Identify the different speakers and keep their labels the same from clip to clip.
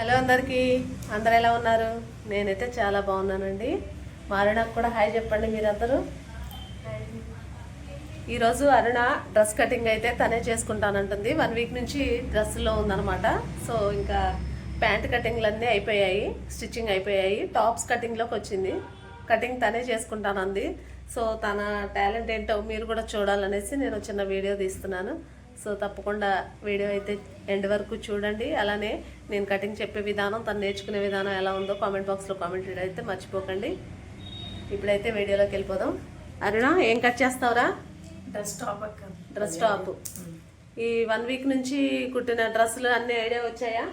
Speaker 1: Hello అందరికీ. అందరు ఎలా ఉన్నారు? నేనైతే చాలా బాగున్నానండి. మారణకు కూడా హాయ్ చెప్పండి మీరందరూ. ఈరోజు అరుణ డ్రెస్ కటింగ్ అయితే తనే చేసుకుంటానంటుంది. వన్ వీక్ నుంచి డ్రెస్లో ఉందన్నమాట. సో ఇంకా ప్యాంట్ కటింగ్లు అన్నీ అయిపోయాయి. స్టిచ్చింగ్ అయిపోయాయి. టాప్స్ కటింగ్లోకి వచ్చింది. కటింగ్ తనే చేసుకుంటానంది. సో తన టాలెంట్ ఏంటో మీరు కూడా చూడాలనేసి నేను చిన్న వీడియో తీస్తున్నాను. సో తప్పకుండా వీడియో అయితే ఎండ్ వరకు చూడండి. అలానే నేను కటింగ్ చెప్పే విధానం తను నేర్చుకునే విధానం ఎలా ఉందో కామెంట్ బాక్స్లో కామెంట్ అయితే మర్చిపోకండి. ఇప్పుడైతే వీడియోలోకి వెళ్ళిపోదాం. అరుణ ఏం కట్ చేస్తావురా?
Speaker 2: Dress top
Speaker 1: dress top. ఈ వన్ వీక్ నుంచి కుట్టిన డ్రెస్సులు అన్ని ఐడియా వచ్చాయా?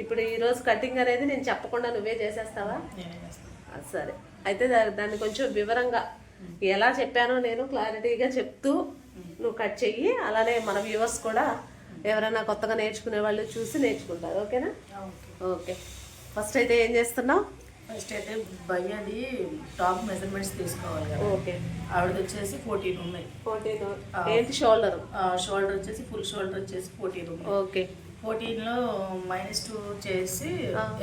Speaker 1: ఇప్పుడు ఈ రోజు కటింగ్ అనేది నేను చెప్పకుండా నువ్వే చేసేస్తావా? సరే. అయితే దాన్ని కొంచెం వివరంగా ఎలా చెప్పానో నేను క్లారిటీగా చెప్తూ నువ్వు కట్ చెయ్యి. అలానే మన వ్యూవర్స్ కూడా ఎవరైనా కొత్తగా నేర్చుకునే వాళ్ళు చూసి నేర్చుకుంటారు. ఓకేనా?
Speaker 2: ఓకే.
Speaker 1: ఓకే. ఫస్ట్ అయితే ఏం చేస్తున్నావు?
Speaker 2: ఫస్ట్ అయితే భయ్యది టాప్ మెజర్మెంట్స్ తీసుకోవాలి కదా.
Speaker 1: ఓకే.
Speaker 2: ఆవిడది వచ్చేసి ఫోర్టీన్ ఉన్నాయి.
Speaker 1: ఫోర్టీన్ ఏంటి షోల్డర్
Speaker 2: షోల్డర్ వచ్చేసి ఫుల్ షోల్డర్ వచ్చేసి ఫోర్టీన్ ఉన్నాయి.
Speaker 1: ఓకే.
Speaker 2: ఫోర్టీన్లో మైనస్ టూ చేసి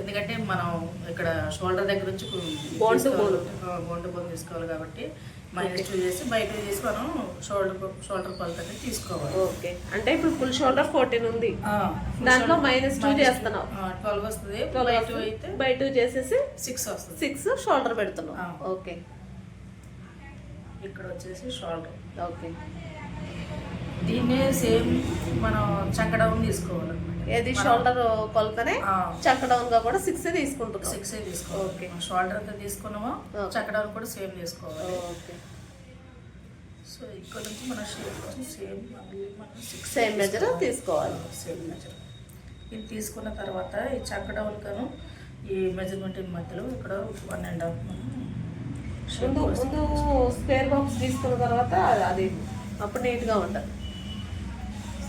Speaker 2: ఎందుకంటే మనం ఇక్కడ షోల్డర్ దగ్గర నుంచి. బోన్ బోన్ తీసుకోవాలి కాబట్టి మైనస్ టూ చేసి బయట చేసి మనం షోల్డర్ షోల్డర్ కొలత అనేది తీసుకోవాలి.
Speaker 1: ఓకే అంటే ఇప్పుడు ఫుల్ షోల్డర్ ఫోర్టీన్ ఉంది. దాంట్లో మైనస్ టూ చేస్తున్నావు.
Speaker 2: ట్వెల్వ్ వస్తుంది. బయట
Speaker 1: వస్తుంది.
Speaker 2: అయితే
Speaker 1: బై టూ చేసేసి
Speaker 2: సిక్స్ వస్తుంది.
Speaker 1: సిక్స్ షోల్డర్ పెడుతున్నావు. ఓకే
Speaker 2: ఇక్కడ వచ్చేసి షోల్డర్
Speaker 1: ఓకే
Speaker 2: దీన్నే సేమ్ మనం చక్కడౌన్ తీసుకోవాలన్నమాట
Speaker 1: ఏది షోల్డర్ కొలతనే. చక్క డౌన్గా కూడా సిక్స్ తీసుకుంటున్నావు
Speaker 2: సిక్స్ తీసుకోవాలి
Speaker 1: ఓకే.
Speaker 2: షోల్డర్ ఎంత తీసుకున్నామో?
Speaker 1: ఓకే.
Speaker 2: చక్కడౌన్ కూడా సేమ్ తీసుకోవాలి.
Speaker 1: ఓకే
Speaker 2: సో ఇక్కడ నుంచి మన షేప్ సేమ్ మనం సిక్స్
Speaker 1: సేమ్ మెజర్ తీసుకోవాలి.
Speaker 2: సేమ్ మెజర్ ఇది తీసుకున్న తర్వాత ఈ చక్కడౌన్ కను ఈ మెజర్మెంట్ మధ్యలో ఇక్కడ వన్ అండ్ హాఫ్
Speaker 1: ముందు ముందు స్క్వేర్ బాక్స్ తీసుకున్న తర్వాత అది అప్పుడు నీట్గా ఉంటుంది.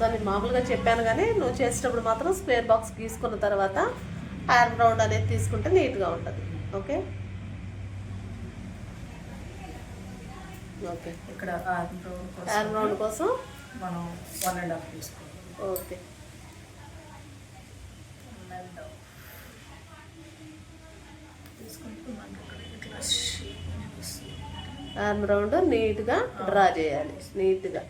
Speaker 1: సో నేను మామూలుగా చెప్పాను కానీ నువ్వు చేసేటప్పుడు మాత్రం స్క్వేర్ బాక్స్ గీసుకున్న తర్వాత హ్యార్ రౌండ్ అనేది తీసుకుంటే నీట్గా ఉంటుంది. ఓకే? ఓకే.
Speaker 2: ఇక్కడ ఆర్మ్ రౌండ్ కోసం మనం వన్ అండ్ హాఫ్ తీసుకోవాలి.
Speaker 1: ఓకే. ఆర్మ్ రౌండ్ నీట్గా డ్రా చేయాలి. నీట్గా.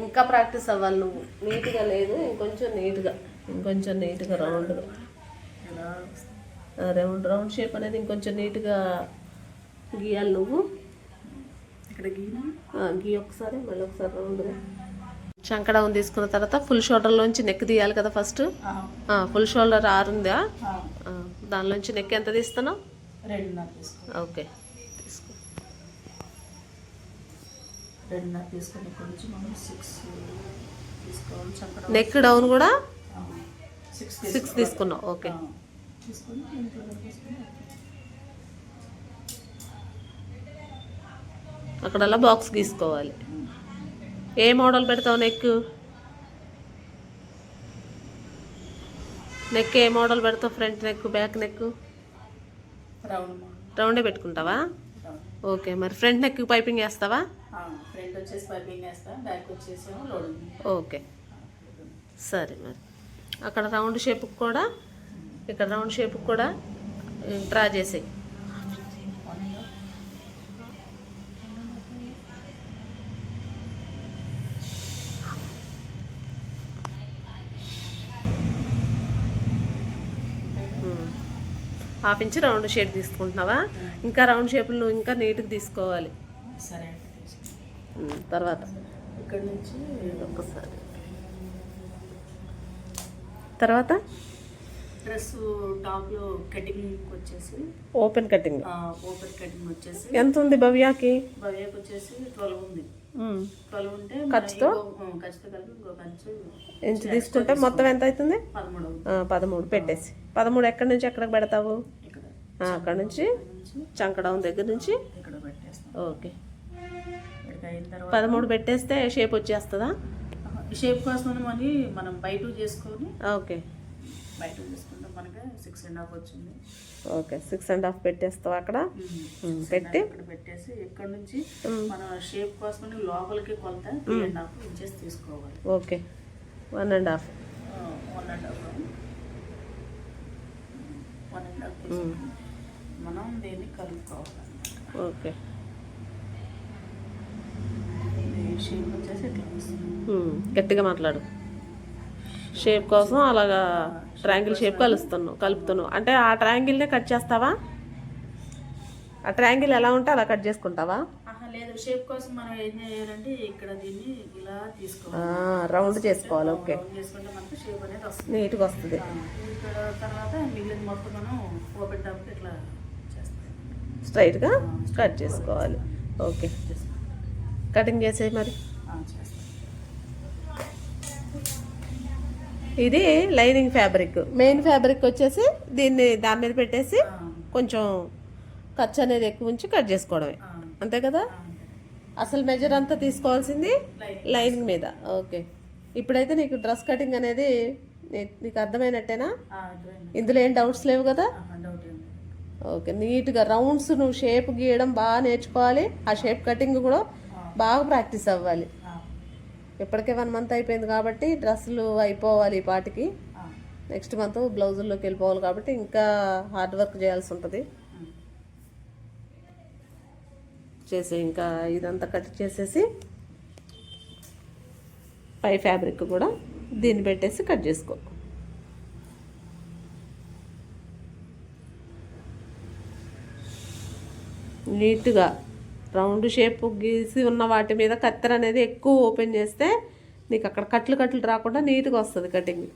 Speaker 1: ఇంకా ప్రాక్టీస్ అవ్వాలి నువ్వు. నీట్గా లేదు ఇంకొంచెం నీట్గా ఇంకొంచెం నీట్గా రౌండ్గా. రౌండ్ రౌండ్ షేప్ అనేది ఇంకొంచెం నీట్గా గీయాలి నువ్వు.
Speaker 2: ఇక్కడ
Speaker 1: గీ ఒకసారి మళ్ళీ ఒకసారి రౌండ్గా చంకడౌన్ తీసుకున్న తర్వాత ఫుల్ షోల్డర్లోంచి నెక్ తీయాలి కదా ఫస్ట్ ఫుల్ షోల్డర్ ఆరుందా? దానిలోంచి నెక్ ఎంత తీస్తున్నావు? ఓకే.
Speaker 2: రెండున్నర తీసుకుని ఇక్కడ నుంచి మనం సిక్స్ తీసుకోవాలి. చక్కడ
Speaker 1: నెక్ డౌన్ కూడా?
Speaker 2: సిక్స్
Speaker 1: సిక్స్ తీసుకున్నావు ఓకే
Speaker 2: తీసుకొని
Speaker 1: అక్కడల్లా బాక్స్ గీసుకోవాలి. ఏ మోడల్ పెడతావు నెక్ నెక్ ఏ మోడల్ పెడతావు? Front neck back neck
Speaker 2: round
Speaker 1: రౌండే పెట్టుకుంటావా? ఓకే మరి ఫ్రంట్ నెక్ పైపింగ్ వేస్తావా?
Speaker 2: ఫ్రంట్ వచ్చేసి పైపింగ్ వేస్తా బ్యాక్ వచ్చేసి లోడింగ్
Speaker 1: ఓకే. సరే మరి. అక్కడ రౌండ్ షేప్కి కూడా ఇక్కడ రౌండ్ షేప్కి కూడా డ్రా చేసేయి. హాఫ్ ఇంచ్ రౌండ్ షేప్ తీసుకుంటున్నావా? ఇంకా రౌండ్ షేపులు నువ్వు ఇంకా నీట్గా తీసుకోవాలి.
Speaker 2: సరే
Speaker 1: తర్వాత.
Speaker 2: ఇక్కడ నుంచి
Speaker 1: ఒక్కసారి. తర్వాత?
Speaker 2: డ్రెస్ టాప్లో కటింగ్ వచ్చేసి
Speaker 1: ఓపెన్ కటింగ్.
Speaker 2: ఓపెన్ కటింగ్ వచ్చేసి
Speaker 1: ఎంత ఉంది భవ్యాకి?
Speaker 2: భవ్యకు వచ్చేసి ట్వెల్వ్ ఉంది. ట్వెల్వ్ ఉంటే
Speaker 1: ఖర్చుతో?
Speaker 2: ఖర్చుతో కలిపి ఇంకో ఖర్చు
Speaker 1: ఇంచు తీసుకుంటే మొత్తం ఎంత అవుతుంది?
Speaker 2: పదమూడు.
Speaker 1: పదమూడు పెట్టేసి. పదమూడు ఎక్కడి నుంచి ఎక్కడికి పెడతావు? అక్కడ నుంచి చంకడౌన్ దగ్గర నుంచి
Speaker 2: ఇక్కడ పెట్టేస్తాం.
Speaker 1: ఓకే. పదమూడు పెట్టేస్తే షేప్ వచ్చేస్తుందా?
Speaker 2: షేప్ కోసం మరి మనం బయట చేసుకొని
Speaker 1: ఓకే.
Speaker 2: బయట చేసుకుంటే మనకి సిక్స్ అండ్ హాఫ్ వచ్చింది.
Speaker 1: ఓకే సిక్స్ అండ్ హాఫ్ పెట్టేస్తావు అక్కడ? పెట్టి.
Speaker 2: పెట్టేసి ఇక్కడ నుంచి మన షేప్ కోసం లోపలికి కొలత త్రీ అండ్ హాఫ్ ఇంచెస్ తీసుకోవాలి.
Speaker 1: Okay one and half.
Speaker 2: One and half. Dub వేసుకొని మనం దీన్ని కలుపుకోవాలన్నమాట.
Speaker 1: ఓకే.
Speaker 2: షేప్ వచ్చేసి ఇట్లా
Speaker 1: గట్టిగా మాట్లాడు. షేప్ కోసం అలాగా ట్రయాంగిల్ షేప్ కలుస్తున్నావు కలుపుతున్నావు. అంటే ఆ ట్రయాంగిల్నే కట్ చేస్తావా? ఆ ట్రయాంగిల్ ఎలా ఉంటే అలా కట్ చేసుకుంటావా?
Speaker 2: లేదు. షేప్ కోసం మనం ఏం చేయాలంటే ఇక్కడ దీన్ని ఇలా తీసుకోవాలి.
Speaker 1: రౌండ్ చేసుకోవాలి. ఓకే.
Speaker 2: చేసుకుంటే మనకు షేప్ అనేది వస్తుంది.
Speaker 1: నీట్గా వస్తుంది.
Speaker 2: ఇక్కడ తర్వాత మిగిలిన మొత్తం మనం ఓపెన్ టాప్ ఇట్లా
Speaker 1: స్ట్రైట్గా కట్ చేసుకోవాలి. ఓకే. కటింగ్ చేసేది మరి. ఇది లైనింగ్ ఫ్యాబ్రిక్. మెయిన్ ఫ్యాబ్రిక్ వచ్చేసి దీన్ని దాని మీద పెట్టేసి కొంచెం ఖర్చు అనేది ఎక్కువ ఉంచి కట్ చేసుకోవడమే. అంతే కదా? అసలు మెజర్ అంతా తీసుకోవాల్సింది
Speaker 2: లైనింగ్.
Speaker 1: మీద. ఓకే. ఇప్పుడైతే నీకు డ్రెస్ కటింగ్ అనేది నీకు అర్థమైనట్టేనా. ఇందులో ఏం డౌట్స్ లేవు కదా. ఓకే నీట్గా రౌండ్స్ నువ్వు షేప్ గీయడం బాగా నేర్చుకోవాలి. ఆ షేప్ కటింగ్ కూడా బాగా ప్రాక్టీస్ అవ్వాలి. ఇప్పటికే వన్ మంత్ అయిపోయింది కాబట్టి డ్రెస్సులు అయిపోవాలి ఈ పాటికి. నెక్స్ట్ మంత్ బ్లౌజుల్లోకి వెళ్ళిపోవాలి కాబట్టి ఇంకా హార్డ్ వర్క్ చేయాల్సి ఉంటుంది. చేసి ఇంకా ఇదంతా కట్ చేసేసి పై ఫ్యాబ్రిక్ కూడా దీన్ని పెట్టేసి కట్ చేసుకో. నీట్గా రౌండ్ షేప్ గీసి ఉన్న వాటి మీద కత్తెర అనేది ఎక్కువ ఓపెన్ చేస్తే నీకు అక్కడ కట్లు కట్లు రాకుండా నీట్గా వస్తుంది కటింగ్.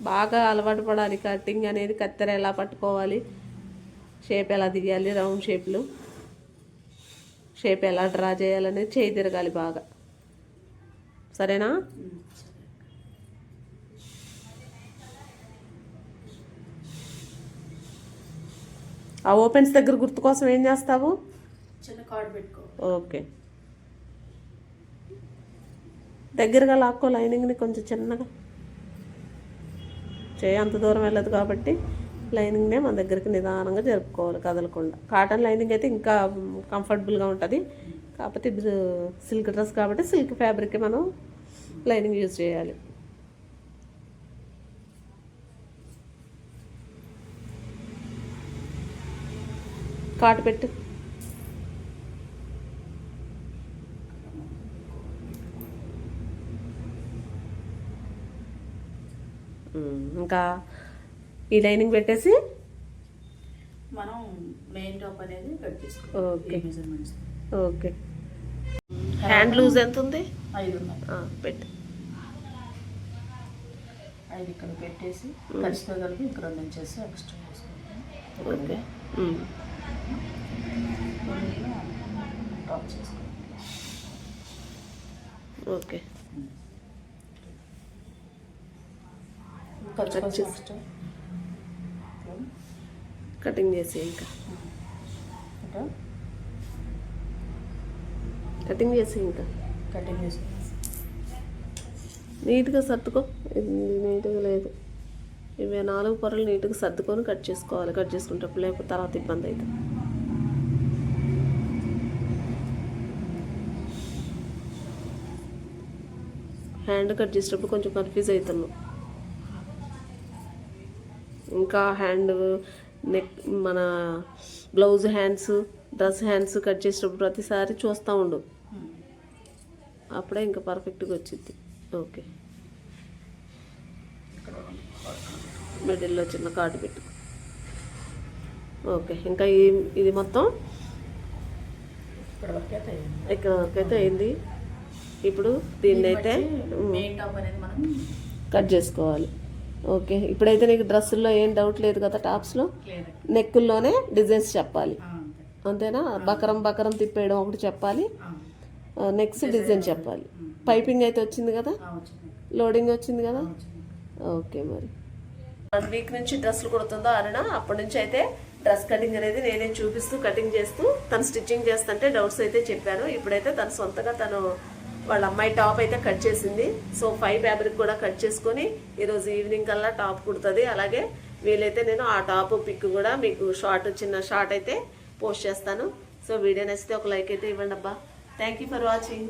Speaker 1: బాగా అలవాటు పడాలి కటింగ్ అనేది కత్తెర ఎలా పట్టుకోవాలి షేప్ ఎలా తీయాలి రౌండ్ షేప్లు షేప్ ఎలా డ్రా చేయాలనేది చేయి తిరగాలి బాగా. సరేనా
Speaker 2: ఉమ్, సరే.
Speaker 1: ఆ ఓపెన్స్ దగ్గర గుర్తు కోసం ఏం చేస్తావు?
Speaker 2: చిన్న కార్డ్ పెట్టుకో.
Speaker 1: ఓకే. దగ్గరగా లాక్కో లైనింగ్ని కొంచెం చిన్నగా. చేయి అంత దూరం వెళ్ళదు కాబట్టి లైనింగ్నే మన దగ్గరికి నిదానంగా జరుపుకోవాలి కదలకుండా. కాటన్ లైనింగ్ అయితే ఇంకా కంఫర్టబుల్గా ఉంటుంది. కాకపోతే సిల్క్ డ్రెస్ కాబట్టి సిల్క్ ఫ్యాబ్రిక్ మనం లైనింగ్ యూజ్ చేయాలి. కాటు పెట్టు. ఇంకా ఈ లైనింగ్ పెట్టేసి?
Speaker 2: మనం మెయిన్ టాప్ అనేది cut
Speaker 1: okay.
Speaker 2: Measurements
Speaker 1: okay. Hand loose ఎంత ఉంది?
Speaker 2: ఐదు
Speaker 1: పెట్టు.
Speaker 2: ఐదు ఇక్కడ పెట్టేసి ఖర్చుతో కలిపి ఇక్కడ రెండు ఇంచెస్ ఎక్స్ట్రా చేసుకుంటాం
Speaker 1: ఓకే.
Speaker 2: టాప్ చేసుకోవాలి
Speaker 1: ఓకే కటింగ్ చేసి. ఇంకా. కటింగ్ చేసి ఇంకా.
Speaker 2: కటింగ్ చేసి.
Speaker 1: నీట్గా సర్దుకో. నీట్గా లేదు. ఇవి నాలుగు పొరలు నీట్గా సర్దుకొని కట్ చేసుకోవాలి. కట్ చేసుకుంటప్పుడు లేకపోతే తర్వాత ఇబ్బంది అవుతుంది హ్యాండ్ కట్ చేసేటప్పుడు కొంచెం కన్ఫ్యూజ్ అవుతాను ఇంకా హ్యాండ్ నెక్ మన blouse hands dress hands cut చేసేటప్పుడు ప్రతిసారి చూస్తూ ఉండు. అప్పుడే ఇంకా పర్ఫెక్ట్గా వచ్చింది ఓకే. మిడిల్లో చిన్న కార్డు పెట్టు. ఓకే ఇంకా ఈ ఇది మొత్తం?
Speaker 2: ఇక్కడ అయితే
Speaker 1: ఇక్కడ వరకు అయితే అయింది? ఇప్పుడు దీన్ని అయితే
Speaker 2: మెయిన్ టాప్ అనేది మనం
Speaker 1: కట్ చేసుకోవాలి. ఓకే. ఇప్పుడైతే నీకు డ్రెస్సుల్లో ఏం డౌట్ లేదు కదా టాప్స్లో? నెక్కుల్లోనే డిజైన్స్ చెప్పాలి.
Speaker 2: అంతే.
Speaker 1: అంతేనా? బకరం బకరం తిప్పేయడం ఒకటి చెప్పాలి. నెక్స్ట్ డిజైన్ చెప్పాలి. పైపింగ్ అయితే వచ్చింది కదా? లోడింగ్ వచ్చింది కదా? ఓకే మరి. వన్ వీక్ నుంచి డ్రెస్సులు కుడుతుందో అరుణ? అప్పటి నుంచి అయితే డ్రెస్ కటింగ్ అనేది నేనే చూపిస్తూ కటింగ్ చేస్తూ తను స్టిచ్చింగ్ చేస్తుంటే డౌట్స్ అయితే చెప్పాను ఇప్పుడైతే తను సొంతగా తను వాళ్ళ అమ్మాయి టాప్ అయితే కట్ చేసింది. సో ఫైవ్ ఫ్యాబ్రిక్ కూడా కట్ చేసుకొని ఈరోజు ఈవినింగ్ కల్లా టాప్ కుడుతుంది. అలాగే వీలైతే నేను ఆ టాప్ పిక్ కూడా మీకు షార్ట్ చిన్న షార్ట్ అయితే పోస్ట్ చేస్తాను. సో వీడియో నచ్చితే ఒక లైక్ అయితే ఇవ్వండి అబ్బా థ్యాంక్ యూ ఫర్ వాచింగ్